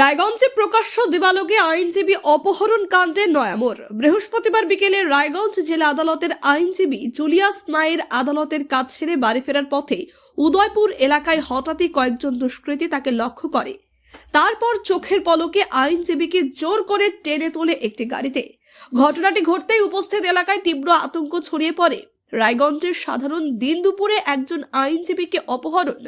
রায়গঞ্জে প্রকাশ্য দিবালোকে আইনজীবী অপহরণ কাণ্ডে নয়ামোর বৃহস্পতিবার বিকেলে রায়গঞ্জ জেলা আদালতের আইনজীবী জুলিয়াস নায়ের আদালতের কাজ ছেড়ে বাড়ি ফেরার পথে উদয়পুর এলাকায় হঠাৎই কয়েকজন দুষ্কৃতী তাকে লক্ষ্য করে। তারপর চোখের পলকে আইনজীবীকে জোর করে টেনে তোলে একটি গাড়িতে। ঘটনাটি ঘটতেই উপস্থিত এলাকায় তীব্র আতঙ্ক ছড়িয়ে পড়ে। রায়গঞ্জের সাধারণ দিন দুপুরে একজন আইনজীবীকে অপহরণ।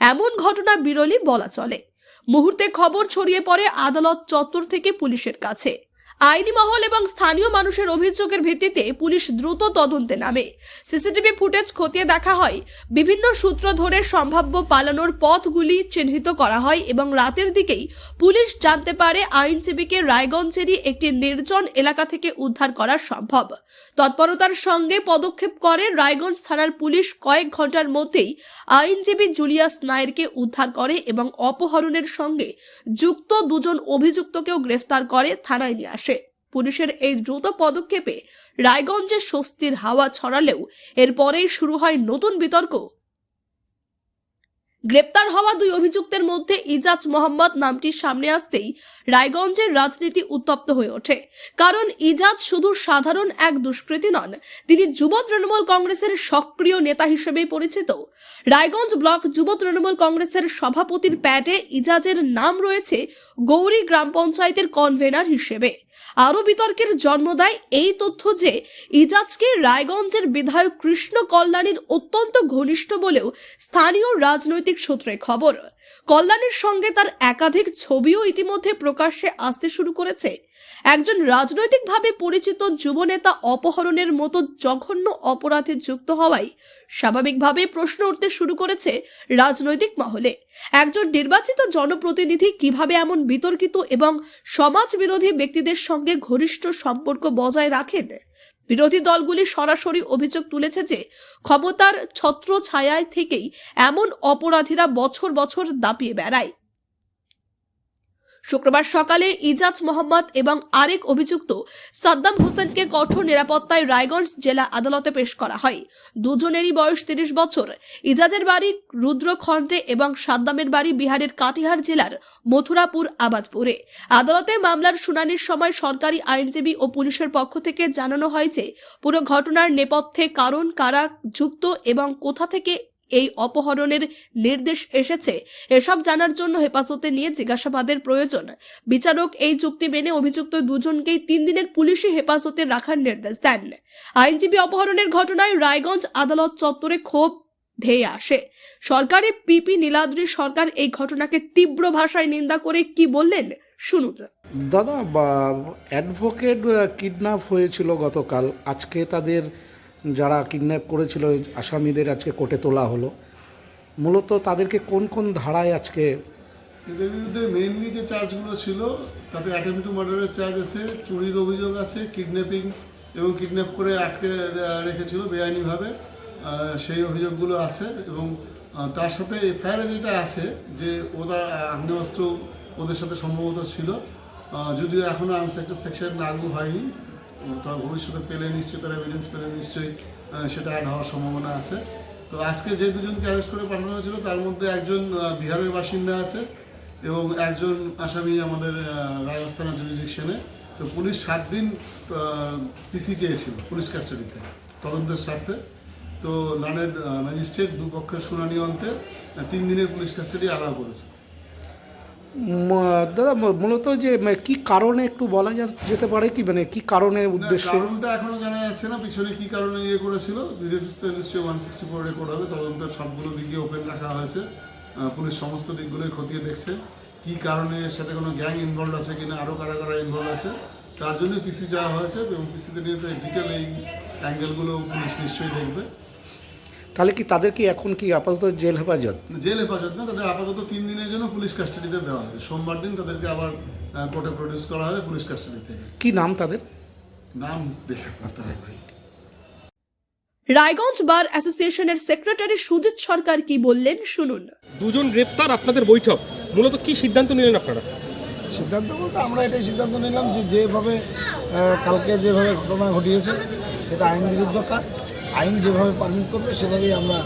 এমন ঘটনা বিরলই বলা চলে। মুহূর্তে খবর ছড়িয়ে পড়ে আদালত চত্বর থেকে পুলিশের কাছে। আইনি মহল এবং স্থানীয় মানুষের অভিযোগের ভিত্তিতে পুলিশ দ্রুত তদন্তে নামে। সিসিটিভি ফুটেজ খতিয়ে দেখা হয়, বিভিন্ন সূত্র ধরে সম্ভাব্য পালানোর পথগুলি চিহ্নিত করা হয় এবং রাতের দিকেই পুলিশ জানতে পারে আইনজীবীকে রায়গঞ্জেরই একটি নির্জন এলাকা থেকে উদ্ধার করা সম্ভব। তৎপরতার সঙ্গে পদক্ষেপ করে রায়গঞ্জ থানার পুলিশ কয়েক ঘণ্টার মধ্যেই আইনজীবী জুলিয়াস নায়েরকে উদ্ধার করে এবং অপহরণের সঙ্গে যুক্ত দুজন অভিযুক্তকেও গ্রেফতার করে থানায় নিয়ে আসে। পুলিশের এই দ্রুত পদক্ষেপে রায়গঞ্জে স্বস্তির হাওয়া ছড়ালেও এরপরেই শুরু হয় নতুন বিতর্ক। গ্রেপ্তার হওয়া দুই অভিযুক্তের মধ্যে ইজাজ মোহাম্মদ নামটি সামনে আসতেই রায়গঞ্জের রাজনীতি উত্তপ্ত হয়ে ওঠে। কারণ ইজাজ শুধু সাধারণ এক দুষ্কৃতী নন, তিনি যুব তৃণমূল কংগ্রেসের সক্রিয় নেতা হিসেবে পরিচিত। রায়গঞ্জ ব্লক যুব তৃণমূল কংগ্রেসের সভাপতির প্যাডে ইজাজের নাম রয়েছে গৌরী গ্রাম পঞ্চায়েতের কনভেনার হিসেবে। আরও বিতর্কের জন্ম দেয় এই তথ্য যে ইজাজকে রায়গঞ্জের বিধায়ক কৃষ্ণ কল্যাণীর অত্যন্ত ঘনিষ্ঠ বলেও স্থানীয় রাজনৈতিক সূত্রে খবর, কল্যাণের সঙ্গে তার একাধিক ছবিও ইতিমধ্যে প্রকাশ্যে আসতে শুরু করেছে। একজন রাজনৈতিকভাবে পরিচিত যুবনেতা অপহরণের মতো জঘন্য অপরাধে যুক্ত হওয়ায় স্বাভাবিকভাবে প্রশ্ন উঠতে শুরু করেছে রাজনৈতিক মহলে। একজন নির্বাচিত জনপ্রতিনিধি কীভাবে এমন বিতর্কিত এবং সমাজ বিরোধী ব্যক্তিদের সঙ্গে ঘনিষ্ঠ সম্পর্ক বজায় রাখেন? বিরোধী দলগুলি সরাসরি অভিযোগ তুলেছে যে ক্ষমতার ছত্র ছায়ায় থেকেই এমন অপরাধীরা বছর বছর দাপিয়ে বেড়ায়। শুক্রবার সকালে ইজাজ মোহাম্মদ এবং আরেক অভিযুক্ত সাদ্দাম হোসেনকে কঠোর নিরাপত্তায় রায়গঞ্জ জেলা আদালতে পেশ করা হয়। দুজনেরই বয়স তিরিশ বছর। ইজাজের বাড়ি রুদ্রখণ্ডে এবং সাদ্দামের বাড়ি বিহারের কাটিহার জেলার মথুরাপুর আবাদপুরে। আদালতে মামলার শুনানির সময় সরকারি আইনজীবী ও পুলিশের পক্ষ থেকে জানানো হয় যে, পুরো ঘটনার নেপথ্যে কারণ, কারা যুক্ত এবং কোথা থেকে এই অপহরণের নির্দেশ এসেছে। এসব জানার জন্য হেফাজতে নিয়ে জিজ্ঞাসাবাদের প্রয়োজন। বিচারক এই চুক্তি মেনে অভিযুক্ত দুজনকেই তিন দিনের পুলিশি হেফাজতে রাখার নির্দেশ দেন। আইনজীবী অপহরণের ঘটনায় রায়গঞ্জ আদালত চত্বরে ক্ষোভ ধেয়ে আসে। সরকারি পিপি নীলাদ্রি সরকার এই ঘটনাকে তীব্র ভাষায় নিন্দা করে কি বললেন শুনুন। দাদা অ্যাডভোকেট কিডন্যাপ হয়েছিল গতকাল। আজকে তাদের যারা কিডন্যাপ করেছিল আসামিদের আজকে কোর্টে তোলা হলো, মূলত তাদেরকে কোন কোন ধারায় আজকে এদের বিরুদ্ধে মেইনলি যে চার্জগুলো ছিল, তাতে অ্যাটেম্প টু মার্ডারের চার্জ আছে, চুরির অভিযোগ আছে কিডন্যাপিং এবং কিডন্যাপ করে আটকে রেখেছিল বেআইনিভাবে সেই অভিযোগগুলো আছে এবং তার সাথে এফআইআরে যেটা আছে যে ওরা আগ্নেয়াস্ত্র ওদের সাথে সম্ভবত ছিল যদিও এখনও আর্মস একটা সেকশন লাগু হয়নি উম, ভবিষ্যতে পেলে নিশ্চয়ই তারা এভিডেন্স পেলে নিশ্চয়ই সেটা অ্যাড হওয়ার সম্ভাবনা আছে। তো আজকে যে দুজনকে অ্যারেস্ট করে পাঠানো হয়েছিল তার মধ্যে একজন বিহারের বাসিন্দা আছে এবং একজন আসামি আমাদের আহ, রাজস্থানের জুরিডিকশনে তো পুলিশ সাত দিন পিসি চেয়েছিল পুলিশ কাস্টাডিতে তদন্তের স্বার্থে। তো নানের ম্যাজিস্ট্রেট দুপক্ষের শুনানি অন্তে তিন দিনের পুলিশ কাস্টাডি অ্যালাউ করেছে। দাদা মূলত যে মানে কি কারণে একটু বলা যেতে পারে কি? মানে কি কারণে উদ্দেশ্য? কারণটা এখনও জানা যাচ্ছে না। পিছনে কি কারণে ইয়ে করেছিল? ডিরেক্টর নিশ্চয়ই ওয়ান সিক্সটি ফোর রেকর্ড হবে। তদন্তের সবগুলো দিকে ওপেন রাখা হয়েছে। পুলিশ সমস্ত দিকগুলোই খতিয়ে দেখছে। কি কারণে এর সাথে কোনো গ্যাং ইনভলভ আছে কিনা আরও কারা কারা ইনভলভ আছে তার জন্য পিসি যাওয়া হয়েছে এবং পিসিতে নিয়ে তো ডিটেল এই অ্যাঙ্গেলগুলো পুলিশ নিশ্চয়ই দেখবে। তাহলে কি তাদের কি এখন কি আপাতত জেল হেফাজত? জেল হেফাজত না তাদের আপাতত তিন দিনের জন্য পুলিশ কাস্টাডিতে দেওয়া হবে। সোমবার দিন তাদেরকে আবার কোর্টে প্রডিউস করা হবে পুলিশ কাস্টাডি থেকে। কি নাম তাদের? নাম দেখে করতে হবে রায়গঞ্জ বার অ্যাসোসিয়েশনের সেক্রেটারি সুজিত সরকার কি বললেন শুনুন। দুজন গ্রেপ্তার আপনাদের বৈঠক। মূলত কি সিদ্ধান্ত নিলেন আপনারা? সিদ্ধান্ত বলতে আমরা এটাই সিদ্ধান্ত নিলাম যে যেভাবে কালকে যেভাবে ঘটনা ঘটিয়েছে সেটা আইন বিরুদ্ধ কাজ। আইন যেভাবে পারমিট করবে সেভাবেই আমরা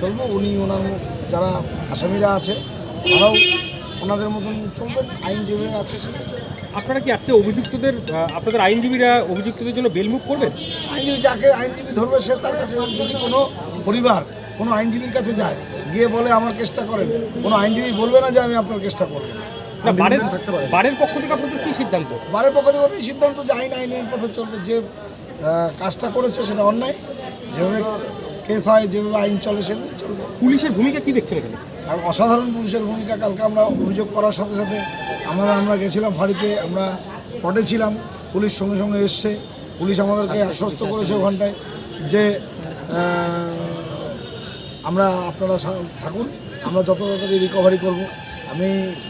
চলবো। উনি ওনার যারা আসামিরা আছে তারাও ওনাদের মতন চলবেন। আইন যেভাবে আছে সেভাবে চলবে। আপনারা কি আজকে অভিযুক্তদের আপনাদের আইনজীবীরা অভিযুক্তদের জন্য বেলমুখ করবেন? আইনজীবী যাকে আইনজীবী ধরবে সে তার কাছে যদি কোনো পরিবার কোনো আইনজীবীর কাছে যায় গিয়ে বলে আমার কেসটা করেন। কোনো আইনজীবী বলবে না যে আমি আপনার কেসটা করব। না বারের পক্ষ থেকে আপনাদের কি সিদ্ধান্ত? বারের পক্ষ থেকে সিদ্ধান্ত যে আইন আইনের পথে চলবে যে কাজটা করেছে সেটা অন্যায়। যেভাবে কেস হয় যেভাবে আইন চলে সেভাবে চলবে। পুলিশের ভূমিকা কি দেখছেন এখানে? আর অসাধারণ পুলিশের ভূমিকা। কালকে আমরা অভিযোগ করার সাথে সাথে আমরা আমরা গেছিলাম ফাঁড়িতে আমরা স্পটে ছিলাম। পুলিশ সঙ্গে সঙ্গে এসছে। পুলিশ আমাদেরকে আশ্বস্ত করেছে ওখানটায় যে আমরা আপনারা থাকুন। আমরা যত তাড়াতাড়ি রিকভারি করব। আমি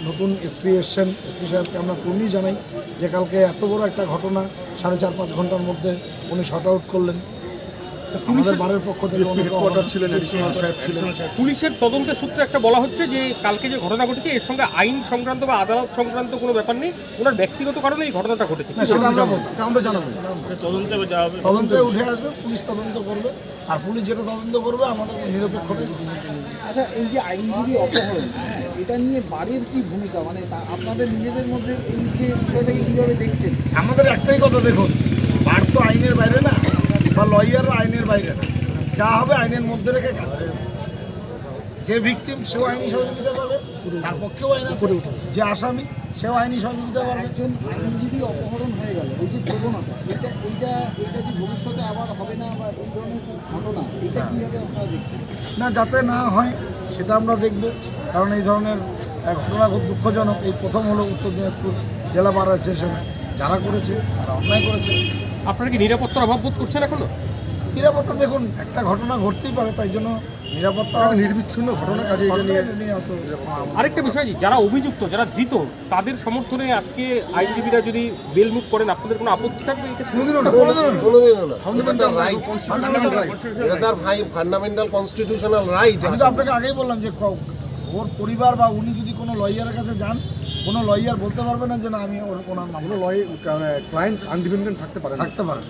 নতুন এসপি এসছেন। এসপি সাহেবকে আমরা পূর্ণি জানাই যে কালকে এত বড় একটা ঘটনা সাড়ে চার পাঁচ ঘণ্টার মধ্যে উনি শর্ট আউট করলেন। আমাদের বারের পক্ষ থেকে হেডকোয়ার্টার ছিলেন এডিশনাল সাহেব ছিলেন। পুলিশের তদন্তের সূত্রে একটা বলা হচ্ছে যে কালকে যে ঘটনা ঘটেছে এর সঙ্গে আইন সংক্রান্ত বা আদালত সংক্রান্ত কোনো ব্যাপার নেই। ওনার ব্যক্তিগত কারণে এই ঘটনাটা ঘটেছে। সেটা আমরা জানাব তদন্তে উঠে আসবে পুলিশ তদন্ত করবে আর পুলিশ যেটা তদন্ত করবে আমাদের নিরপেক্ষতাই আচ্ছা এই যে আইনজীবী অপহরণ এটা নিয়ে বাড়ির কি ভূমিকা? মানে আপনাদের নিজেদের মধ্যে এই যে বিষয়টাকে কীভাবে দেখছেন? আমাদের একটাই কথা দেখুন বার তো আইনের বাইরে না বা লয়াররা আইনের বাইরে না। যা হবে আইনের মধ্যে রেখে কাজ যে ভিকটিম সেও আইনি সহযোগিতা পাবে তার পক্ষেও আইন আছে। যে আসামি সেও আইনি সহযোগিতা পাবে। একজন আইনজীবী অপহরণ হয়ে গেল। এই যে প্রবণতা এটা এইটা এটা যে ভবিষ্যতে আবার হবে না বা এই ধরনের ঘটনা? এটা কীভাবে আপনারা দেখছেন? না যাতে না হয় সেটা আমরা দেখব। কারণ এই ধরনের ঘটনা খুব দুঃখজনক। এই প্রথম হলো উত্তর দিনাজপুর জেলা বার অ্যাসোসিয়েশনে। যারা করেছে তারা অন্যায় করেছে। আপনারা কি নিরাপত্তার অভাব বোধ করছেন এখনও? নিরাপত্তা দেখুন একটা ঘটনা ঘটতেই পারে তাই জন্য নিরাপত্তা নির্বিচ্ছিন্ন ঘটনা কাজে আরেকটা বিষয় যারা অভিযুক্ত যারা ধৃত তাদের সমর্থনে আজকে আইনজীবীরা যদি বেল মুভ করেন আপনাদের কোনো আপত্তি থাকবে ফান্ডামেন্টাল কনস্টিটিউশনাল রাইট আমি তো আপনাকে আগেই বললাম যে ক- ওর পরিবার বা উনি যদি কোনো লয়ারের কাছে যান কোনো লয়ার বলতে পারবে না যে না আমি ওর ওনার নাম কোনো লয় ক্লায়েন্ট আনডিপেন্ডেন্ট থাকতে পারে থাকতে পারে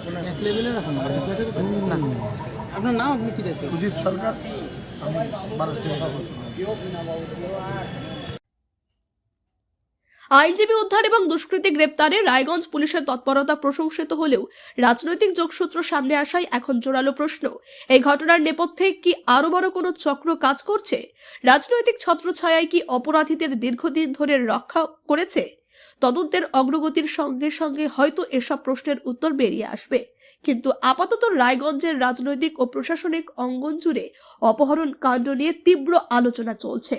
আপনার নাম আপনি কি সুজিত সরকার আমি বারো সিনেমা আইনজীবী উদ্ধার এবং দুষ্কৃতী গ্রেপ্তারে রায়গঞ্জ পুলিশের তৎপরতা প্রশংসিত হলেও রাজনৈতিক যোগসূত্র সামনে আসায় এখন জোরালো প্রশ্ন। এই ঘটনার নেপথ্যে কি আরও বড় কোনো চক্র কাজ করছে? রাজনৈতিক ছত্রছায়ায় কি অপরাধীদের দীর্ঘদিন ধরে রক্ষা করেছে? তদন্তের অগ্রগতির সঙ্গে সঙ্গে হয়তো এসব প্রশ্নের উত্তর বেরিয়ে আসবে। কিন্তু আপাতত রায়গঞ্জের রাজনৈতিক ও প্রশাসনিক অঙ্গন জুড়ে অপহরণ কাণ্ড নিয়ে তীব্র আলোচনা চলছে।